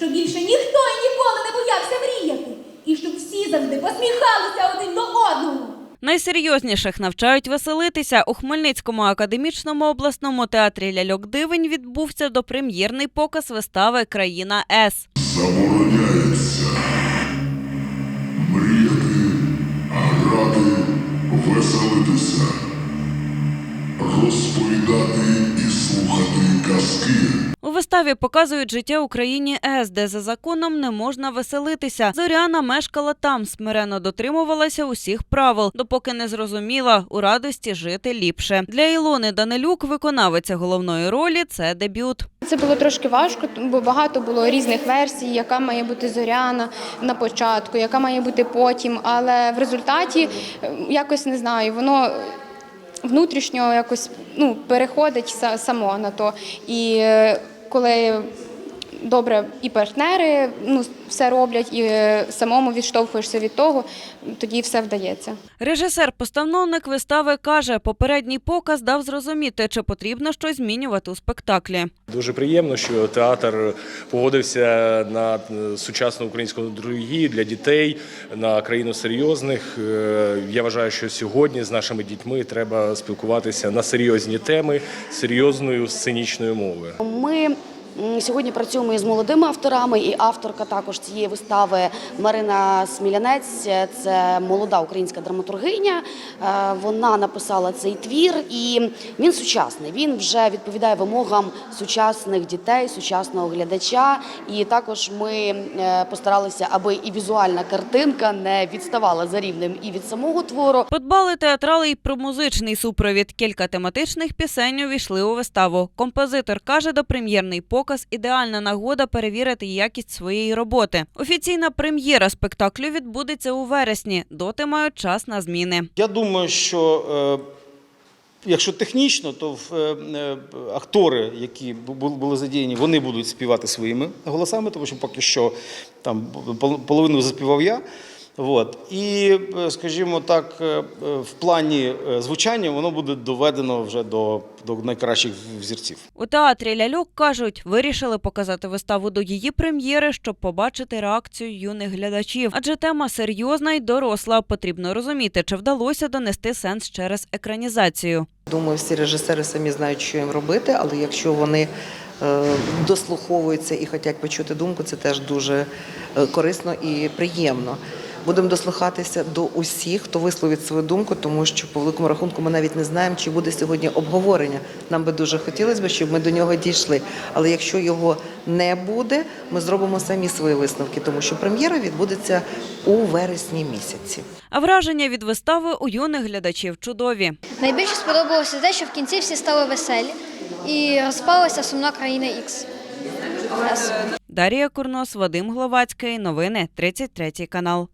щоб більше ніхто і ніколи не боявся мріяти, і щоб всі завжди посміхалися один до одного. Найсерйозніших навчають веселитися. У Хмельницькому академічному обласному театрі ляльок дивень відбувся допрем'єрний показ вистави Країна С. Забороняється мріяти, грати, веселитися, розповідати і слухати казки. У виставі показують життя у країні С, де за законом не можна веселитися. Зоряна мешкала там, смиренно дотримувалася усіх правил, допоки не зрозуміла у радості жити ліпше. Для Ілони Данилюк, виконавиця головної ролі, це дебют. Це було трошки важко, бо багато було різних версій, яка має бути зоряна на початку, яка має бути потім. Але в результаті якось не знаю, воно внутрішньо якось ну, переходить само на то. І е, коли добре і партнери ну, все роблять, і е, самому відштовхуєшся від того, тоді все вдається. Режисер-постановник вистави каже, попередній показ дав зрозуміти, чи потрібно щось змінювати у спектаклі. Дуже приємно, що театр погодився на е, сучасну українську драматургію для дітей, на країну серйозних. Е, Я вважаю, що сьогодні з нашими дітьми треба спілкуватися на серйозні теми серйозною сценічною мовою. Ми сьогодні працюємо із молодими авторами, і авторка також цієї вистави Марина Смілянець. Це молода українська драматургиня. Е, Вона написала цей твір, і він сучасний. Він вже відповідає вимогам сучасних дітей, сучасного глядача. І також ми е, постаралися, аби і візуальна картинка не відставала за рівнем і від самого твору. Подбали театрали й про музичний супровід. Кілька тематичних пісень увійшли у виставу. Композитор каже, допрем'єрний показ ідеальна нагода перевірити якість своєї роботи. Офіційна прем'єра спектаклю відбудеться у вересні. Доти мають час на зміни. Я думаю, що е, якщо технічно, то в, е, е, актори, які бу- були задіяні, вони будуть співати своїми голосами, тому що поки що там пол- половину заспівав я. От. І, е, скажімо так, е, е, в плані звучання воно буде доведено вже до, до найкращих взірців. У театрі ляльок кажуть, вирішили показати виставу до її прем'єри, щоб побачити реакцію юних глядачів. Адже тема серйозна й доросла. Потрібно розуміти, чи вдалося донести сенс через екранізацію. Думаю, всі режисери самі знають, що їм робити, але якщо вони дослуховуються і хочуть почути думку, це теж дуже корисно і приємно. Будемо дослухатися до усіх, хто висловить свою думку, тому що по великому рахунку ми навіть не знаємо, чи буде сьогодні обговорення. Нам би дуже хотілося б, щоб ми до нього дійшли. Але якщо його не буде, ми зробимо самі свої висновки, тому що прем'єра відбудеться у вересні місяці. А враження від вистави у юних глядачів чудові. Найбільше сподобалося те, що в кінці всі стали веселі і розпалася сумна країна Ікс. Дарія Курнос, Вадим Гловацький. Новини 33 канал.